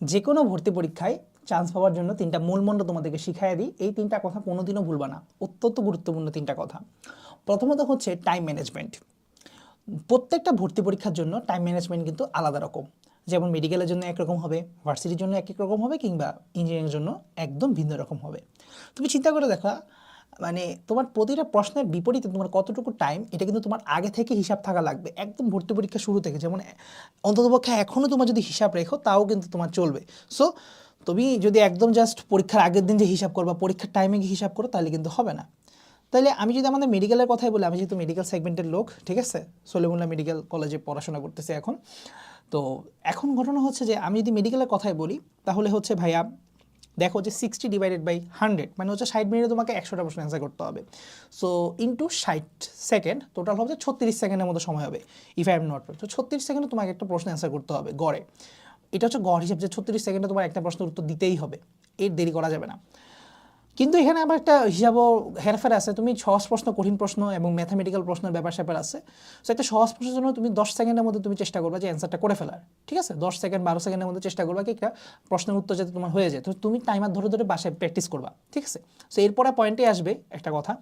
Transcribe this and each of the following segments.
যে কোনো ভর্তি পরীক্ষায় চান্স পাওয়ার জন্য তিনটা মূল মন্ত্র তোমাদেরকে শিখাই দিই। এই তিনটা কথা কোনোদিনও ভুলবা না। অত্যন্ত গুরুত্বপূর্ণ তিনটা কথা। প্রথমত হচ্ছে টাইম ম্যানেজমেন্ট প্রত্যেকটা ভর্তি পরীক্ষার জন্য টাইম ম্যানেজমেন্ট কিন্তু আলাদা রকম। যেমন মেডিকেলের জন্য একরকম হবে ভার্সিটির জন্য এক এক রকম হবে কিংবা ইঞ্জিনিয়ারিংয়ের জন্য একদম ভিন্ন রকম হবে। তুমি চিন্তা করে দেখা মানে তোমার প্রতিটা প্রশ্নের বিপরীতে তোমার কতটুকু টাইম এটা কিন্তু তোমার আগে থেকে হিসাব থাকা লাগবে। একদম ভর্তি পরীক্ষা শুরু থেকে, যেমন অন্ততপক্ষে এখনও তোমার যদি হিসাব রেখো, তাও কিন্তু তোমার চলবে। সো তুমি যদি একদম জাস্ট পরীক্ষার আগের দিন যে হিসাব করবা, পরীক্ষার টাইমে গিয়ে হিসাব করো, তাহলে কিন্তু হবে না। তাহলে আমি যদি আমাদের মেডিকেলের কথাই বলি, আমি যেহেতু মেডিকেল সেগমেন্টের লোক, ঠিক আছে? সলিমুল্লাহ মেডিকেল কলেজে পড়াশোনা করতেছি এখন। তো এখন ঘটনা হচ্ছে যে, আমি যদি মেডিকেলের কথাই বলি, তাহলে হচ্ছে ভাইয়া দেখো যে সিক্সটি ডিভাইডেড বাই হান্ড্রেড মানে হচ্ছে ষাট মিনিটে তোমাকে একশোটা প্রশ্ন অ্যান্সার করতে হবে। সো ইন্টু ষাট সেকেন্ড টোটাল হবে ছত্রিশ সেকেন্ডের মতো সময় হবে ইফ আই এম নট তো ছত্রিশ সেকেন্ডে তোমাকে একটা প্রশ্ন অ্যান্সার করতে হবে, গড়ে। এটা হচ্ছে গড় হিসাব যে ছত্রিশ সেকেন্ডে তোমার একটা প্রশ্নের উত্তর দিতেই হবে, এর দেরি করা যাবে না। কিন্তু এখানে আবার একটা হিসাবও হেরফের আছে। তুমি সহজ প্রশ্ন, কঠিন প্রশ্ন এবং ম্যাথামেটিক্যাল প্রশ্নের ব্যাপার স্যাপার আছে। সো একটা সহজ প্রশ্নের জন্য তুমি দশ সেকেন্ডের মধ্যে তুমি চেষ্টা করবে যে অ্যান্সারটা করে ফেলার, ঠিক আছে? দশ সেকেন্ড, বারো সেকেন্ডের মধ্যে চেষ্টা করবা কি একটা প্রশ্নের উত্তর যাতে তোমার হয়ে যায়। তো তুমি টাইমার ধরে ধরে বাসায় প্র্যাকটিস করবা, ঠিক আছে? সো এরপরে পয়েন্টে আসবে একটা কথা।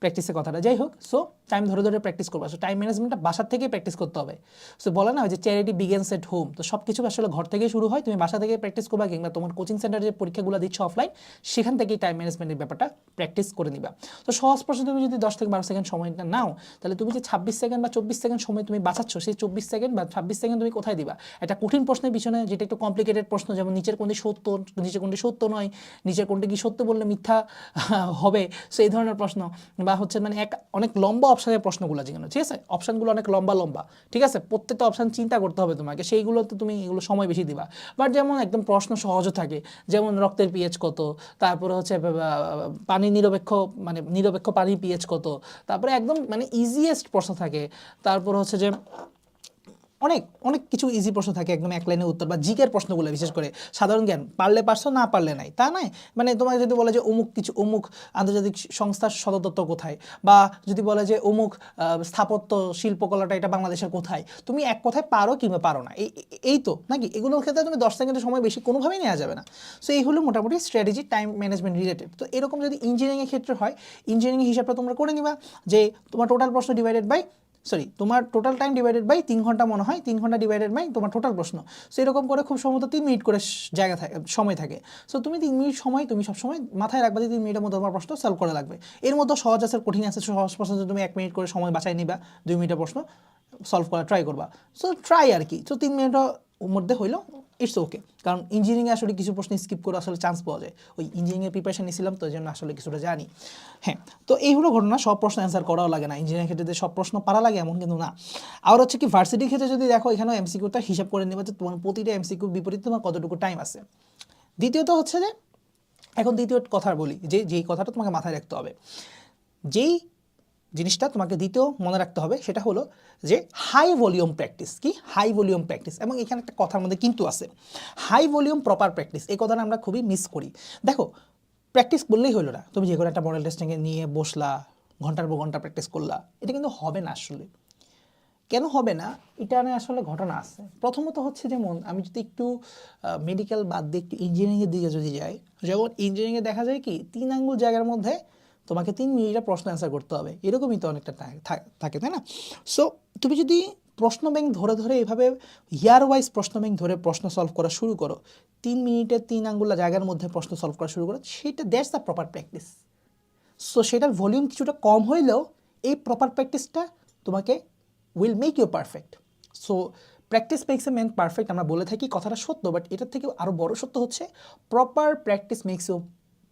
প্র্যাকটিসের কথাটা। যাই হোক সো টাইম ধরে ধরে প্র্যাকটিস করব। সো টাইম ম্যানেজমেন্টটা বাসা থেকেই প্র্যাকটিস করতে হবে। সো বলে না যে চ্যারিটি বিগেন্স এট হোম তো সব কিছু আসলে ঘর থেকেই শুরু হয়। তুমি বাসা থেকে প্র্যাকটিস করবা কিংবা তোমার কোচিং সেন্টারে যে পরীক্ষাগুলো দিচ্ছ অফলাইন সেখান থেকেই টাইম ম্যানেজমেন্টের ব্যাপারটা প্র্যাকটিস করে নিবা। তো সহজ প্রশ্ন, তুমি যদি দশ থেকে বারো সেকেন্ড সময়টা নাও, তাহলে তুমি যে ছাব্বিশ সেকেন্ড বা চব্বিশ সেকেন্ড সময় তুমি বাঁচাচ্ছ, সেই চব্বিশ সেকেন্ড বা ছাব্বিশ সেকেন্ড তুমি কোথায় দিবা? একটা কঠিন প্রশ্নের পিছনে যেটা একটু কমপ্লিকেটেড প্রশ্ন, যেমন নিচের কোনটি সত্য, নিচের কোনটি সত্য নয়, নিচের কোনটি কি সত্য বললে মিথ্যা হবে সো এই ধরনের প্রশ্ন। বা হচ্ছে মানে এক, অনেক লম্বা অপশানের প্রশ্নগুলো যেগুলো, ঠিক আছে? অপশানগুলো অনেক লম্বা লম্বা, ঠিক আছে? প্রত্যেকটা অপশান চিন্তা করতে হবে তোমাকে, সেইগুলোতে তুমি এগুলো সময় বেশি দিবা। বাট যেমন একদম প্রশ্ন সহজও থাকে, যেমন রক্তের পিএইচ কত, তারপরে হচ্ছে পানি নিরপেক্ষ মানে নিরপেক্ষ পানি পিএইচ কত, তারপরে একদম মানে ইজিয়েস্ট প্রশ্ন থাকে, তারপর হচ্ছে যে অনেক অনেক কিছু ইজি প্রশ্ন থাকে, একদম এক লাইনের উত্তর বা জিকের প্রশ্নগুলো, বিশেষ করে সাধারণ জ্ঞান, পারলে পারছ, না পারলে নাই, তা নয় মানে তোমাকে যদি বলে যে অমুক কিছু, অমুক আন্তর্জাতিক সংস্থার সদর কোথায়? বা যদি বলে যে অমুক স্থাপত্য শিল্পকলাটা এটা বাংলাদেশের কোথায়? তুমি এক কথায় পারো কিংবা পারো না। এই তো, নাকি? এগুলোর ক্ষেত্রে তুমি দশ সেকেন্ডের সময় বেশি কোনোভাবেই নেওয়া যাবে না। সো এই হলো মোটামুটি স্ট্র্যাটেজি টাইম ম্যানেজমেন্ট রিলেটেড তো এরকম যদি ইঞ্জিনিয়ারিংয়ের ক্ষেত্রে হয় ইঞ্জিনিয়ারিং হিসাবটা তোমরা করে নিবা, যে তোমার টোটাল প্রশ্ন ডিভাইডেড বাই সরি তোমার টোটাল টাইম ডিভাইডেড বাই তিন ঘণ্টা মনে হয়, তিন ঘণ্টা ডিভাইডেড বাই তোমার টোটাল প্রশ্ন। সো এরকম করে খুব সম্ভবত তিন মিনিট করে জায়গা থাকে সময় থাকে। সো তুমি তিন মিনিট সময়, তুমি সবসময় মাথায় রাখবা যে তিন মিনিটের মধ্যে তোমার প্রশ্ন সলভ করে লাগবে। এর মধ্যে সহজ আছে, কঠিন আছে, সহজ প্রশ্ন তুমি এক মিনিট করে সময় বাঁচাই নিবা, দুই মিনিটের প্রশ্ন সলভ করা ট্রাই করবা। সো ট্রাই আর কি। সো তিন মিনিটের মধ্যে হইল ইটস ওকে কারণ ইঞ্জিনিয়ারিংয়ে আসলে কিছু প্রশ্ন স্কিপ করে আসলে চান্স পাওয়া যায়। ওই ইঞ্জিনিয়ারিংয়ের প্রিপারেশন নিয়েছিলাম তো জন্য আসলে কিছুটা জানি। হ্যাঁ তো এই হলো ঘটনা, সব প্রশ্ন অ্যান্সার করাও লাগে না। ইঞ্জিনিয়ারিং ক্ষেত্রে সব প্রশ্ন পারা লাগে এমন কিন্তু না। আর হচ্ছে কি ভার্সিটির ক্ষেত্রে যদি দেখো, এখানেও এমসিকিউটা হিসাব করে নেবে যে তোমার প্রতিটা এমসিকিউর বিপরীতে তোমার কতটুকু টাইম আছে। দ্বিতীয়ত হচ্ছে যে, এখন দ্বিতীয় কথা বলি, যে, যেই কথাটা তোমাকে মাথায় রাখতে হবে। যেই জিনিসটা তোমাকে দ্বিতীয় মনে রাখতে হবে, সেটা হলো যে হাই ভলিউম প্র্যাকটিস কি? হাই ভলিউম প্র্যাকটিস এবং এখানে একটা কথার মধ্যে কিন্তু আছে। হাই ভলিউম প্রপার প্র্যাকটিস এই কথাটা আমরা খুবই মিস করি। দেখো প্র্যাকটিস করলেই হলো না। তুমি যে কোনো একটা মডেল টেস্টিংয়ে নিয়ে বসলা, ঘণ্টার পর ঘণ্টা প্র্যাকটিস করলা, এটা কিন্তু হবে না আসলে। কেন হবে না? এটা নিয়ে আসলে ঘটনা আছে। প্রথমত হচ্ছে যেমন, আমি যদি একটু মেডিকেল বাদ দিয়ে একটু ইঞ্জিনিয়ারিংয়ের দিকে যদি যাই, যেমন ইঞ্জিনিয়ারিংয়ে দেখা যায় কি, তিন আঙ্গুল জায়গার মধ্যে তোমাকে তিন মিনিটে প্রশ্ন অ্যান্সার করতে হবে। এরকমই তো অনেকটা থাকে তাই না? সো তুমি যদি প্রশ্ন ব্যাংক ধরে ধরে এভাবে ইয়ার ওয়াইজ প্রশ্ন ব্যাংক ধরে প্রশ্ন সলভ করা শুরু করো, তিন মিনিটে তিন আঙ্গুলা জায়গার মধ্যে প্রশ্ন সলভ করা শুরু করো, সেটা that's the proper practice so সেটার ভলিউম কিছুটা কম হইলেও এই প্রপার প্র্যাকটিসটা তোমাকে will make you perfect so practice makes a man perfect আমরা বলে থাকি কথাটা সত্য বাট এটার থেকে আরও বড় সত্য হচ্ছে proper practice makes you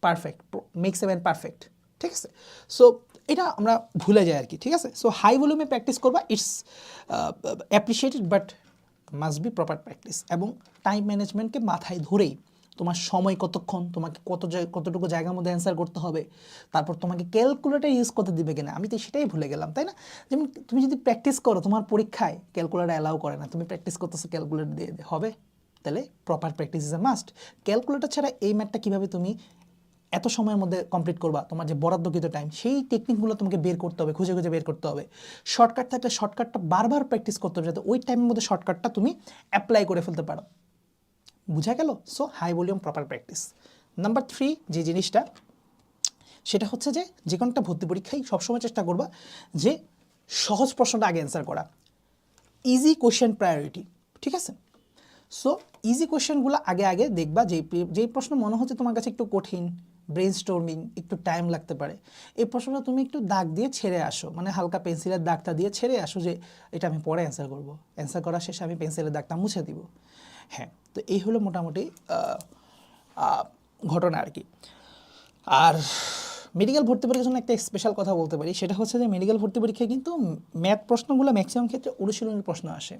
perfect makes a man perfect ঠিক আছে? সো এটা আমরা ভুলে যাই আর কি ঠিক আছে? সো হাই ভলিউমে প্র্যাকটিস করবা it's appreciated but must be proper practice এবং টাইম ম্যানেজমেন্টকে মাথায় ধরেই তোমার সময় কতক্ষণ, তোমাকে কত কতটুকু জায়গার মধ্যে অ্যান্সার করতে হবে, তারপর তোমাকে ক্যালকুলেটার ইউজ করতে দিবে কিনা, আমি তো সেটাই ভুলে গেলাম, তাই না? যেমন তুমি যদি প্র্যাকটিস করো, তোমার পরীক্ষায় ক্যালকুলেটার অ্যালাউ করে না, তুমি প্র্যাকটিস করতেছো ক্যালকুলেটার দিয়ে হবে, তাহলে proper practice is a must calculator ছাড়া এই ম্যাথটা কীভাবে তুমি এত সময়ের মধ্যে কমপ্লিট করবা, তোমার যে বরাদ্দকৃত টাইম সেই টেকনিকগুলো তোমাকে বের করতে হবে, খুঁজে খুঁজে বের করতে হবে। শর্টকাট থাকলে শর্টকাটটা বারবার প্র্যাকটিস করতে হবে, যাতে ওই টাইমের মধ্যে শর্টকাটটা তুমি অ্যাপ্লাই করে ফেলতে পারো। বুঝা গেল? So high volume proper practice number three যে জিনিসটা, সেটা হচ্ছে যে যে কোনো একটা ভর্তি পরীক্ষায় সবসময় চেষ্টা করবা যে সহজ প্রশ্নটা আগে অ্যান্সার করা। ইজি কোয়েশ্চেন প্রায়োরিটি ঠিক আছে? সো ইজি কোশ্চেনগুলো আগে আগে দেখবা, যেই যেই প্রশ্ন মনে হচ্ছে তোমার কাছে একটু কঠিন ব্রেন স্টোর্মিং একটু টাইম লাগতে পারে। এই প্রশ্নটা তুমি একটু দাগ দিয়ে ছেড়ে আসো। মানে হালকা পেন্সিলের দাগটা দিয়ে ছেড়ে আসো যে, এটা আমি পরে অ্যান্সার করব। অ্যান্সার করার শেষে আমি পেন্সিলের দাগটা মুছে দিব। হ্যাঁ তো এই হলো মোটামুটি ঘটনা আর কি। আর মেডিকেল ভর্তি পরীক্ষার জন্য একটা স্পেশাল কথা বলতে পারি। সেটা হচ্ছে যে মেডিকেল ভর্তি পরীক্ষায় কিন্তু ম্যাথ প্রশ্নগুলো ম্যাক্সিমাম ক্ষেত্রে অনুশীলনের প্রশ্ন আসে।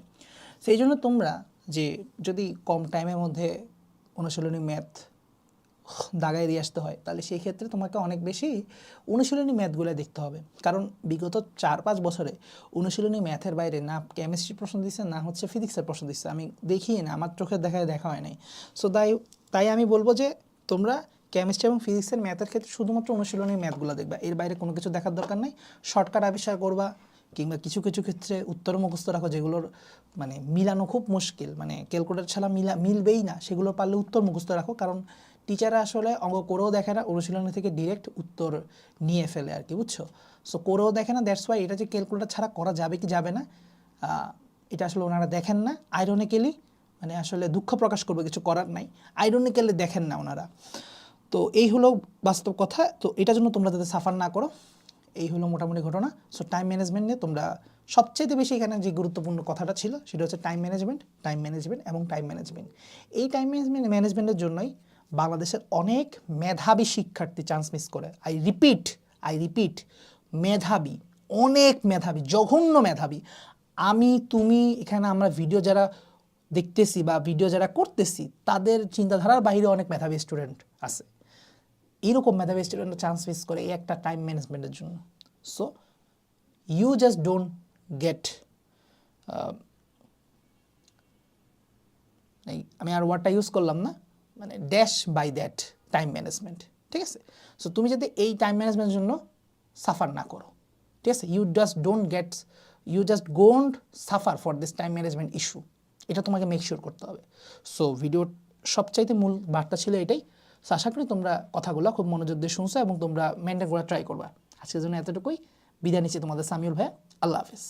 সেই জন্য তোমরা যে, যদি কম টাইমের মধ্যে অনুশীলনী ম্যাথ দাগায় দিয়ে আসতে হয়, তাহলে সেই ক্ষেত্রে তোমাকে অনেক বেশি অনুশীলনী ম্যাথগুলো দেখতে হবে। কারণ বিগত চার পাঁচ বছরে অনুশীলনী ম্যাথের বাইরে না কেমিস্ট্রি প্রশ্ন দিচ্ছে না হচ্ছে ফিজিক্সের প্রশ্ন দিচ্ছে আমি দেখি না, আমার চোখের দেখায় দেখা হয় নাই। সো তাই তাই আমি বলব যে তোমরা কেমিস্ট্রি এবং ফিজিক্সের ম্যাথের ক্ষেত্রে শুধুমাত্র অনুশীলনী ম্যাথগুলো দেখবা। এর বাইরে কোনো কিছু দেখার দরকার নেই। শর্টকাট আবিষ্কার করবা, কিংবা কিছু কিছু ক্ষেত্রে উত্তর মুখস্থ রাখো যেগুলোর মানে মিলানো খুব মুশকিল। মানে ক্যালকুলেটর ছাড়া মিলা, মিলবেই না, সেগুলো পারলে উত্তর মুখস্থ রাখো। কারণ টিচাররা আসলে অঙ্ক করেও দেখে না, অনুশীলনী থেকে ডিরেক্ট উত্তর নিয়ে ফেলে আর কি, বুঝছ? সো করেও দেখে না দ্যাটস ওয়াই এটা যে ক্যালকুলেটর ছাড়া করা যাবে কি যাবে না এটা আসলে ওনারা দেখেন না। আইরনিক্যালি মানে আসলে দুঃখ প্রকাশ করবে, কিছু করার নাই। আইরনিক্যালি দেখেন না ওনারা। তো এই হলো বাস্তব কথা। তো এটার জন্য তোমরা যাতে সাফার না করো, এই হলো মোটামুটি ঘটনা। সো টাইম ম্যানেজমেন্ট নিয়ে তোমরা সবচেয়ে বেশি এখানে যে গুরুত্বপূর্ণ কথাটা ছিল, সেটা হচ্ছে টাইম ম্যানেজমেন্ট টাইম ম্যানেজমেন্ট এবং টাইম ম্যানেজমেন্ট এই টাইম ম্যানেজমেন্ট ম্যানেজমেন্টের জন্যই বাংলাদেশের অনেক মেধাবী শিক্ষার্থী চান্স মিস করে। আই রিপিট আই রিপিট মেধাবী, অনেক মেধাবী, জঘন্য মেধাবী। আমি, তুমি, এখানে আমরা ভিডিও যারা দেখতেছি বা ভিডিও যারা করতেছি, তাদের চিন্তাধারার বাইরে অনেক মেধাবী স্টুডেন্ট আছে। এরকম মেধাবী স্টুডেন্ট চান্স মিস করে এই একটা টাইম ম্যানেজমেন্টের জন্য। So you just don't get আমি আর ওয়ার্ডটা ইউজ করলাম না। মানে dash by that time management ঠিক আছে? সো তুমি যাতে এই টাইম ম্যানেজমেন্টের জন্য সাফার না করো, ঠিক আছে? You just don't get you just won't suffer for this time management issue এটা তোমাকে মেক শিওর করতে হবে। সো ভিডিওর সবচাইতে মূল বার্তা ছিল এটাই। সো আশা করি তোমরা কথাগুলো খুব মনোযোগ দিয়ে শুনছো এবং তোমরা মেনটেন করা ট্রাই করবা। আজকের জন্য এতটুকুই। বিদায় নিচ্ছি তোমাদের সামিউল ভাই আল্লাহ হাফিজ।